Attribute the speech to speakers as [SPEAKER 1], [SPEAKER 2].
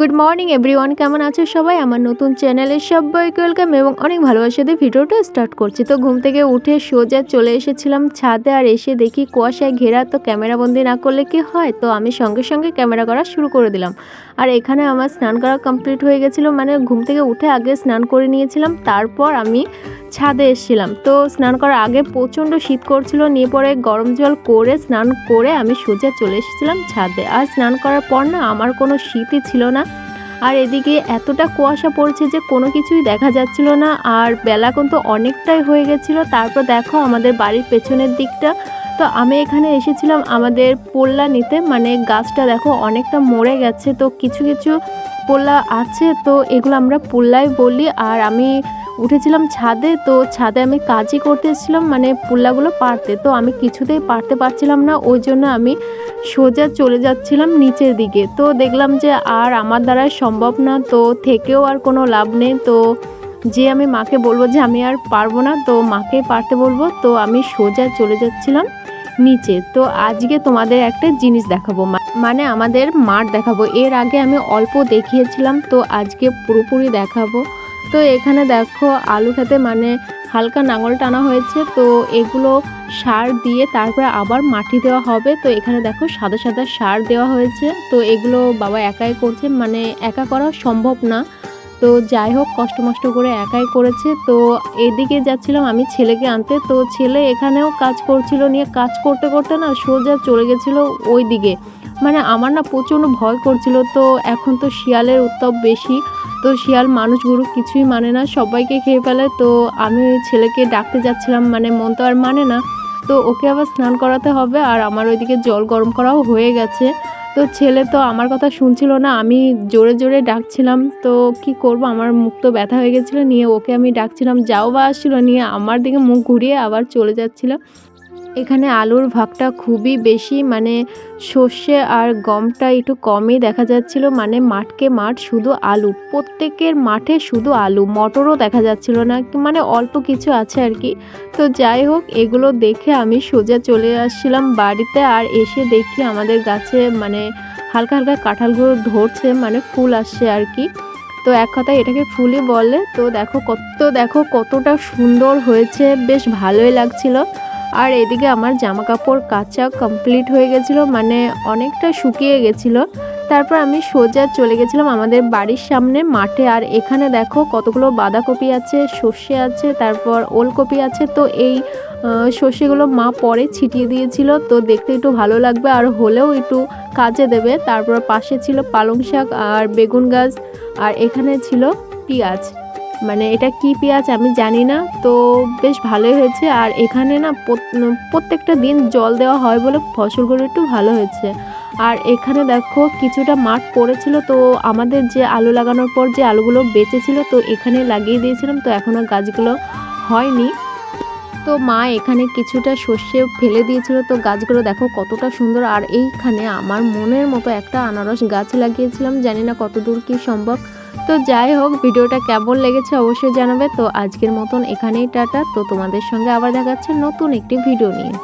[SPEAKER 1] Good morning everyone, কেমন আছো সবাই? আমার নতুন চ্যানেলে সবাইকে ওয়েলকাম এবং অনেক ভালোবাসা দিয়ে ভিডিওটা স্টার্ট করছি। তো ঘুম থেকে উঠে সোজা চলে এসেছিলাম ছাদে আর এসে দেখি কুয়াশায় ঘেরা, তো ক্যামেরা বন্দি না করলে কি হয়? তো আমি সঙ্গে সঙ্গে ক্যামেরা করা শুরু করে দিলাম। আর এখানে আমার স্নান করা কমপ্লিট হয়ে গেছিল মানে ঘুম থেকে উঠে আগে স্নান করে নিয়েছিলাম। তারপর আমি ছাদে এসেছিলাম। তো স্নান করার আগে প্রচণ্ড শীত করছিল, নিয়ে পরে গরম জল করে স্নান করে আমি সোজা চলে এসেছিলাম ছাদে। আর স্নান করার পর না আমার কোনো শীতই ছিল না। আর এদিকে এতটা কুয়াশা পড়ছে যে কোনো কিছুই দেখা যাচ্ছিল না। আর বেলা কিন্তু অনেকটাই হয়ে গেছিল। তারপর দেখো আমাদের বাড়ির পেছনের দিকটা তো আমি এখানে এসেছিলাম আমাদের পোল্লা নিতে। মানে গাছটা দেখো অনেকটা মরে গেছে, তো কিছু কিছু পোল্লা আছে, তো এগুলো আমরা পোল্লাই বলি। আর আমি উঠেছিলাম ছাদে, তো ছাদে আমি কাজই করতে এসেছিলাম মানে পুল্লাগুলো পারতে তো আমি কিছুতেই পারতে পারছিলাম না, ওই জন্য আমি সোজা চলে যাচ্ছিলাম নিচের দিকে। তো দেখলাম যে আর আমার দ্বারা সম্ভব না, তো থেকেও আর কোনো লাভ নেই। তো যে আমি মাকে বলব যে আমি আর পারব না, তো মাকে পারতে বলব। তো আমি সোজা চলে যাচ্ছিলাম। নিচে। তো আজকে তোমাদের একটা জিনিস দেখাবো। মানে আমাদের মাঠ দেখাবো। এর আগে আমি অল্প দেখিয়েছিলাম, তো আজকে পুরোপুরি দেখাবো। তো এখানে দেখো, আলু খেতে মানে হালকা নাঙল টানা হয়েছে, তো এগুলো সার দিয়ে তারপরে আবার মাটি দেওয়া হবে। তো এখানে দেখো, সাদা সাদা সার দেওয়া হয়েছে। তো এগুলো বাবা একাই করছে। মানে একা করা সম্ভব না। তো যাই হোক, কষ্ট মষ্ট করে একাই করেছে। তো এদিকে যাচ্ছিলাম আমি ছেলেকে আনতে। তো ছেলে এখানেও কাজ করছিল নিয়ে, কাজ করতে করতে না সোজা চলে গেছিল ওই দিকে মানে আমার না প্রচণ্ড ভয় করছিল। তো এখন তো শিয়ালের উত্তাপ বেশি। তো শিয়াল মানুষ গরু কিছুই মানে না, সবাইকে খেয়ে ফেলে। তো আমি ওই ছেলেকে ডাকতে যাচ্ছিলাম মানে মন তো আর মানে না। তো ওকে আবার স্নান করাতে হবে আর আমার ওইদিকে জল গরম করাও হয়ে গেছে। তো ছেলে তো আমার কথা শুনছিল না, আমি জোরে জোরে ডাকছিলাম, তো কি করব? আমার মুখ তো ব্যথা হয়ে গেছিল, নিয়ে ওকে আমি ডাকছিলাম, যাও বা আসছিল নিয়ে আমার দিকে মুখ ঘুরিয়ে আবার চলে যাচ্ছিল। এখানে আলুর ভাগটা খুবই বেশি মানে সর্ষে আর গমটা একটু কমই দেখা যাচ্ছিল মানে মাঠকে মাঠ শুধু আলু, প্রত্যেকের মাঠে শুধু আলু, মটরও দেখা যাচ্ছিল না মানে অল্প কিছু আছে আর কি। তো যাই হোক, এগুলো দেখে আমি সোজা চলে আসছিলাম বাড়িতে আর এসে দেখি আমাদের গাছে মানে হালকা হালকা কাঁঠালগুলো ধরছে মানে ফুল আসছে আর কি। তো এক কথায় এটাকে ফুলই বলে। তো দেখো কত, দেখো কতটা সুন্দর হয়েছে, বেশ ভালোই লাগছিল। আর এদিকে আমার জামা কাপড় কাচা কমপ্লিট হয়ে গেছিল মানে অনেকটা শুকিয়ে গেছিল। তারপর আমি সোজা চলে গেছিলাম আমাদের বাড়ির সামনে মাঠে। আর এখানে দেখো কতগুলো বাঁধাকপি আছে, সর্ষে আছে, তারপর ওলকপি আছে। তো এই সর্ষেগুলো মা পরে ছিটিয়ে দিয়েছিল। তো দেখতে একটু ভালো লাগবে আর হলেও একটু কাজে দেবে। তারপর পাশে ছিল পালং শাক আর বেগুন গাছ। আর এখানে ছিল পেঁয়াজ। মানে এটা কি পেঁয়াজ আমি জানি না তো বেশ ভালোই হয়েছে। আর এখানে না প্রত্যেকটা দিন জল দেওয়া হয় বলে ফসলগুলো একটু ভালো হয়েছে। আর এখানে দেখো কিছুটা মাঠ পড়েছিল। তো আমাদের যে আলু লাগানোর পর যে আলুগুলো বেঁচেছিল, তো এখানে লাগিয়ে দিয়েছিলাম। তো এখনও গাছগুলো হয়নি। তো মা এখানে কিছুটা সর্ষে ফেলে দিয়েছিল। তো গাছগুলো দেখো কতটা সুন্দর। আর এইখানে আমার মনের মতো একটা আনারস গাছ লাগিয়েছিলাম। জানি না কত দূর কি সম্ভব। তো যাই হোক, ভিডিওটা কেমন লেগেছে অবশ্যই জানাবে। তো আজকের মতন এখানেই টাটা। তো তোমাদের সঙ্গে আবার দেখাচ্ছে নতুন একটি ভিডিও নিয়ে।